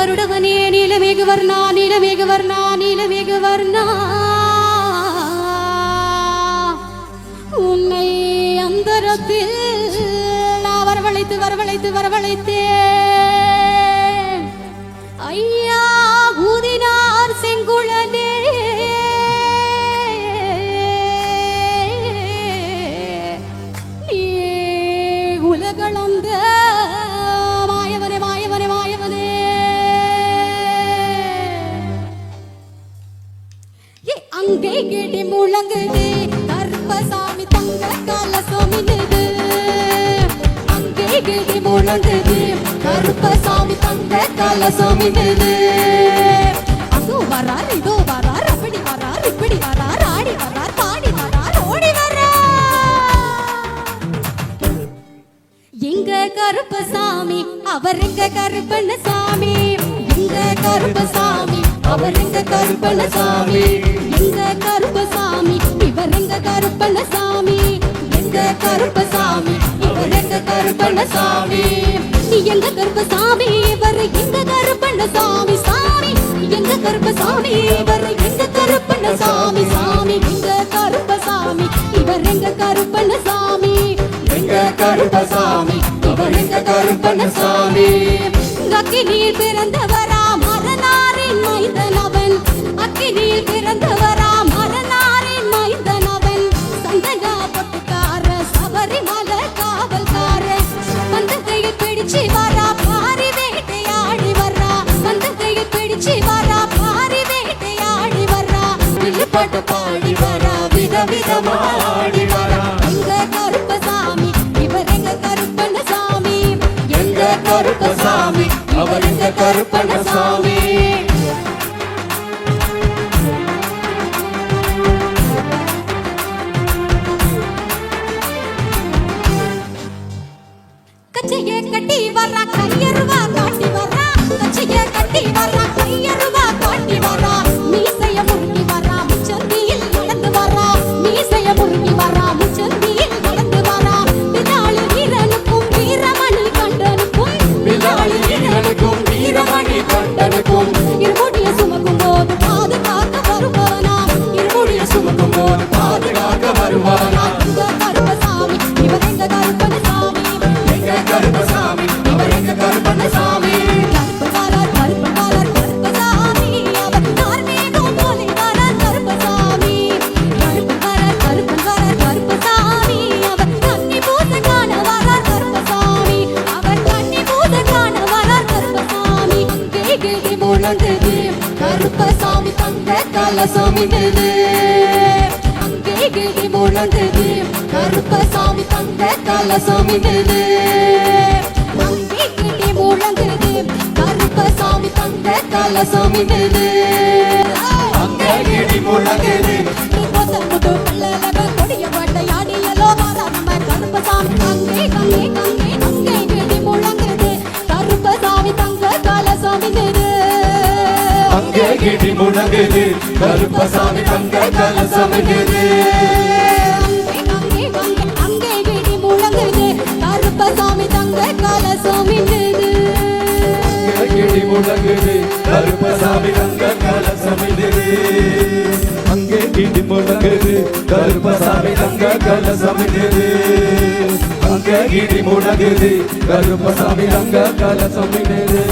கருடவனே நீலமேகு வர்ணா நீலமேகு வர்ணா நீலமேகு வர்ணா உன்னை அந்தரத்தில் நான் வரவழைத்து வரவழைத்து வரவழைத்தேன். ஐயா ஊதினார் கருப்பசாமி தங்க கலசமினுது அங்கே கிடி முழங்குது. கருப்பசாமி தங்க கலசமினுது அங்கோ வரார் இதோ வரார் அப்படி வரார் இப்படி வரார் ஆடி வரார் பாடி வரார் ஓடி வரார். எங்க கருப்பசாமி அவர் எங்க கருப்பண்ணசாமி? எங்க கருப்பசாமி அவர் எங்க கருப்பண்ணசாமி? எங்க கருப்பசாமி இவர் எங்க கருப்பண்ணசாமி எங்க கருப்பசாமி இவர் எங்க கருப்பண்ணசாமி நீ எங்க கருப்ப சாமி இவர் எங்க கருப்பண்ணசாமி சாமி சாமி. எங்க கருப்ப சாமி இவர் எங்க கருப்பண்ணசாமி சாமி சாமி. எங்க கருப்ப சாமி இவர் எங்க கருப்பண்ணசாமி எங்க கருப்ப சாமி இவர் எங்க கருப்பண்ண சாமி. கக்கி நீர் பிறந்தவரா மரனாரின் பாட்டு பாடி வரா விதவிதமா ஆடி வரா. எங்க கருப்பசாமி இவர் எங்க கருப்பண்ண சாமி எங்க கருப்பசாமி அவர் எங்க கருப்பண்ணசாமி? கச்சைய கட்டி வர்றா கையருவா காட்டி வர்றா கச்சைய கட்டி வர்றா கையருவா கிளி முழங்குது தந்த தங்க கலசமிடுது அங்கே கிளி முழங்குது கருப்பசாமி தங்க கலசமிடுது அங்கே கிளி முழங்குது. கருப்பசாமி தங்க கலசமிடுது அங்கே கிடி முழங்குது. கிடி முழங்குது கருப்பசாமி தங்க கலசமிடுது கருப்பசாமி தங்க கலசமிடுது கிடி முழங்குது கருப்பசாமி தங்க கலசமிடுது அங்கே கிடி முழங்குது கருப்பசாமி தங்க கலசமிடுது அங்கே கிடி முழங்குது கருப்பசாமி தங்க கலசமிடுது